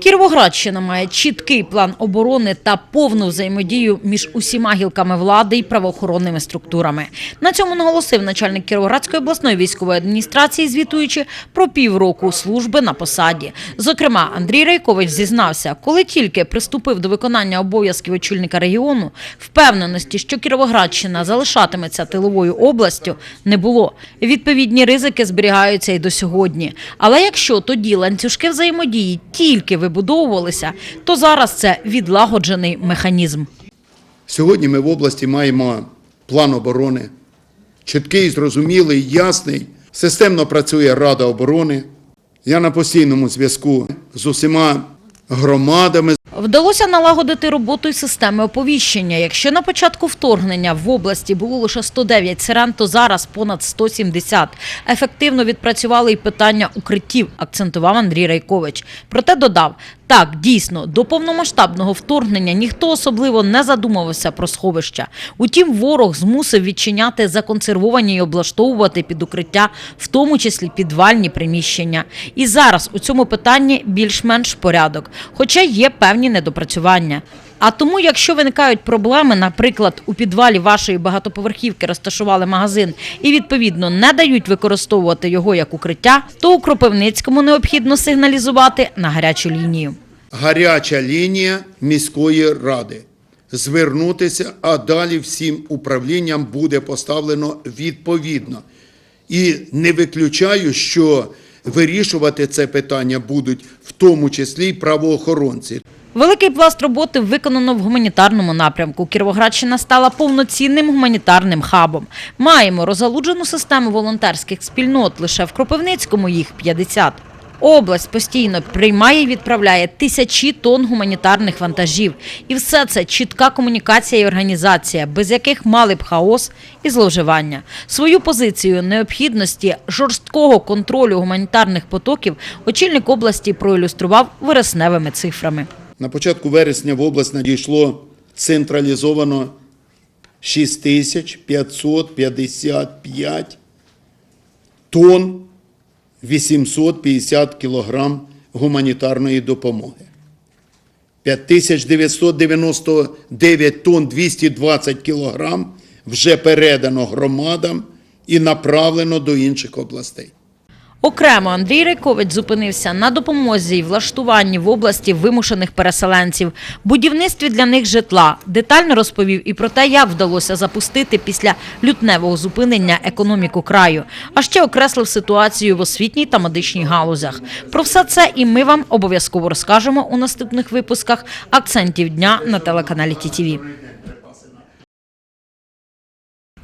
Кіровоградщина має чіткий план оборони та повну взаємодію між усіма гілками влади і правоохоронними структурами. На цьому наголосив начальник Кіровоградської обласної військової адміністрації, звітуючи про півроку служби на посаді. Зокрема, Андрій Рейкович зізнався, коли тільки приступив до виконання обов'язків очільника регіону, впевненості, що Кіровоградщина залишатиметься тиловою областю, не було. Відповідні ризики зберігаються і до сьогодні. Але якщо тоді ланцюжки взаємодії тільки вибудовувалися, то зараз це відлагоджений механізм. Сьогодні ми в області маємо план оборони, чіткий, зрозумілий, ясний. Системно працює Рада оборони. Я на постійному зв'язку з усіма громадами, Вдалося налагодити роботу і системи оповіщення. Якщо на початку вторгнення в області було лише 109 сирен, то зараз понад 170. Ефективно відпрацювали й питання укриттів, акцентував Андрій Райкович. Проте додав, так, дійсно, до повномасштабного вторгнення ніхто особливо не задумувався про сховища. Утім, ворог змусив відчиняти законсервовані й облаштовувати під укриття, в тому числі підвальні приміщення. І зараз у цьому питанні більш-менш порядок, хоча є певні недопрацювання. А тому, якщо виникають проблеми, наприклад, у підвалі вашої багатоповерхівки розташували магазин і відповідно не дають використовувати його як укриття, то у Кропивницькому необхідно сигналізувати на гарячу лінію. Гаряча лінія міської ради. Звернутися, а далі всім управлінням буде поставлено відповідно. І не виключаю, що вирішувати це питання будуть в тому числі й правоохоронці. Великий пласт роботи виконано в гуманітарному напрямку. Кіровоградщина стала повноцінним гуманітарним хабом. Маємо розгалуджену систему волонтерських спільнот. Лише в Кропивницькому їх 50. Область постійно приймає і відправляє тисячі тонн гуманітарних вантажів. І все це чітка комунікація і організація, без яких мали б хаос і зловживання. Свою позицію необхідності жорсткого контролю гуманітарних потоків очільник області проілюстрував вересневими цифрами. На початку вересня в область надійшло централізовано 6555 тонн 850 кілограм гуманітарної допомоги. 5999 тонн 220 кілограм вже передано громадам і направлено до інших областей. Окремо Андрій Райкович зупинився на допомозі і влаштуванні в області вимушених переселенців, будівництві для них житла. Детально розповів і про те, як вдалося запустити після лютневого зупинення економіку краю. А ще окреслив ситуацію в освітній та медичній галузях. Про все це і ми вам обов'язково розкажемо у наступних випусках акцентів дня на телеканалі ТІТІВІ.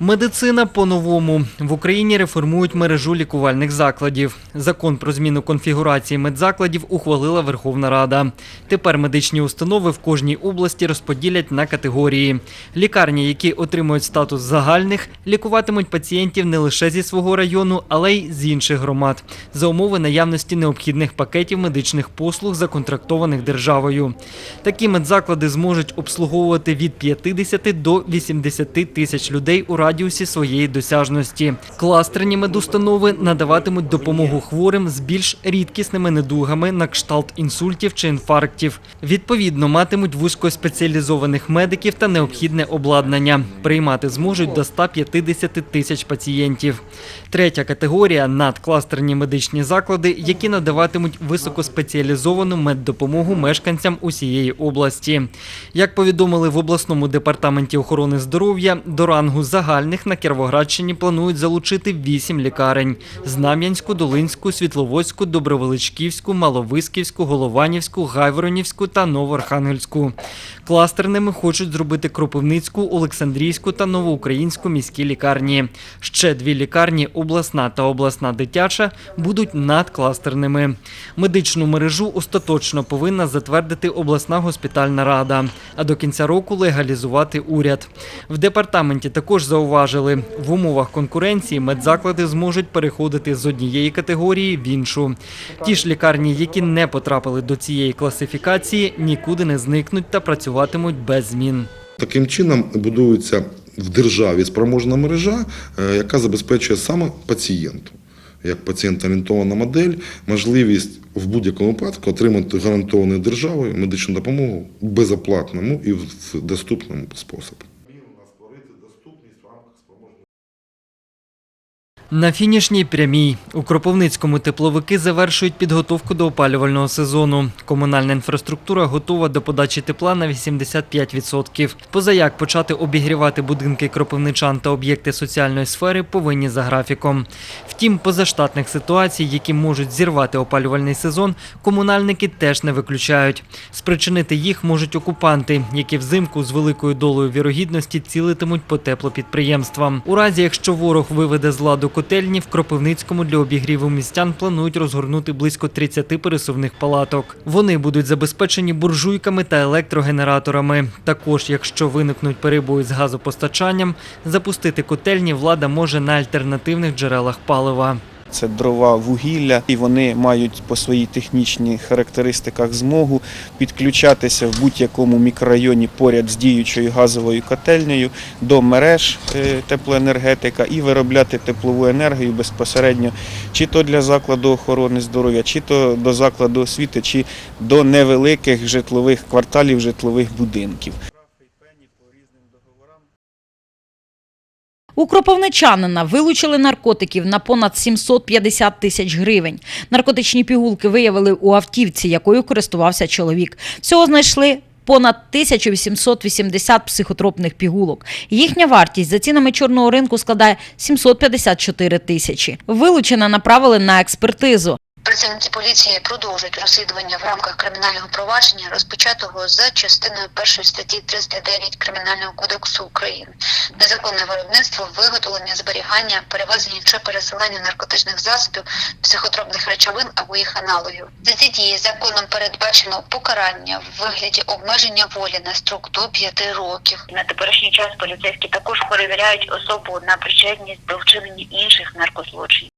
Медицина по-новому в Україні реформують мережу лікувальних закладів. Закон про зміну конфігурації медзакладів ухвалила Верховна Рада. Тепер медичні установи в кожній області розподілять на категорії. Лікарні, які отримують статус загальних, лікуватимуть пацієнтів не лише зі свого району, але й з інших громад за умови наявності необхідних пакетів медичних послуг, законтрактованих державою. Такі медзаклади зможуть обслуговувати від 50 до 80 тисяч людей у радіусі своєї досяжності. Кластерні медустанови надаватимуть допомогу хворим з більш рідкісними недугами на кшталт інсультів чи інфарктів. Відповідно, матимуть вузькоспеціалізованих медиків та необхідне обладнання. Приймати зможуть до 150 тисяч пацієнтів. Третя категорія надкластерні медичні заклади, які надаватимуть високоспеціалізовану меддопомогу мешканцям усієї області. Як повідомили в обласному департаменті охорони здоров'я, до рангу загальних на Кіровоградщині планують залучити вісім лікарень: Знам'янську, Долинську, Світловодську, Добровеличківську, Маловисківську, Голованівську, Гайворонівську та Новоархангельську. Кластерними хочуть зробити Кропивницьку, Олександрійську та Новоукраїнську міські лікарні. Ще дві лікарні, обласна та обласна дитяча, будуть надкластерними. Медичну мережу остаточно повинна затвердити обласна госпітальна рада, а до кінця року легалізувати уряд. В департаменті також зауважили, в умовах конкуренції медзаклади зможуть переходити з однієї категорії в іншу. Ті ж лікарні, які не потрапили до цієї класифікації, нікуди не зникнуть та працюватимуть без змін. Таким чином будується в державі спроможна мережа, е, яка забезпечує саме пацієнту. як пацієнт-орієнтована модель, можливість в будь-якому випадку отримати гарантованою державою медичну допомогу безоплатному і в доступному способі. На фінішній прямій у Кропивницькому тепловики завершують підготовку до опалювального сезону. Комунальна інфраструктура готова до подачі тепла на 85%. Позаяк почати обігрівати будинки кропивничан та об'єкти соціальної сфери повинні за графіком. Втім, позаштатних ситуацій, які можуть зірвати опалювальний сезон, комунальники теж не виключають. Спричинити їх можуть окупанти, які взимку з великою долею вірогідності цілитимуть по теплопідприємствам. У разі, якщо ворог виведе з ладу котельні, в Кропивницькому для обігріву містян планують розгорнути близько 30 пересувних палаток. Вони будуть забезпечені буржуйками та електрогенераторами. Також, якщо виникнуть перебої з газопостачанням, запустити котельні влада може на альтернативних джерелах палива. Це дрова, вугілля, і вони мають по своїй технічній характеристиках змогу підключатися в будь-якому мікрорайоні поряд з діючою газовою котельнею до мереж е, теплоенергетика і виробляти теплову енергію безпосередньо чи то для закладу охорони здоров'я, чи то до закладу освіти, чи до невеликих житлових кварталів, житлових будинків. У кропивничанина вилучили наркотиків на понад 750 тисяч гривень. Наркотичні пігулки виявили у автівці, якою користувався чоловік. Всього знайшли понад 1880 психотропних пігулок. Їхня вартість за цінами чорного ринку складає 754 тисячі. Вилучене направили на експертизу. Працівники поліції продовжують розслідування в рамках кримінального провадження, розпочатого за частиною першої статті 309 Кримінального кодексу України. Незаконне виробництво, виготовлення, зберігання, перевезення чи переселення наркотичних засобів, психотропних речовин або їх аналогів. За ці дії законом передбачено покарання в вигляді обмеження волі на строк до 5 років. На теперішній час поліцейські також перевіряють особу на причетність до вчинення інших наркозлочинів.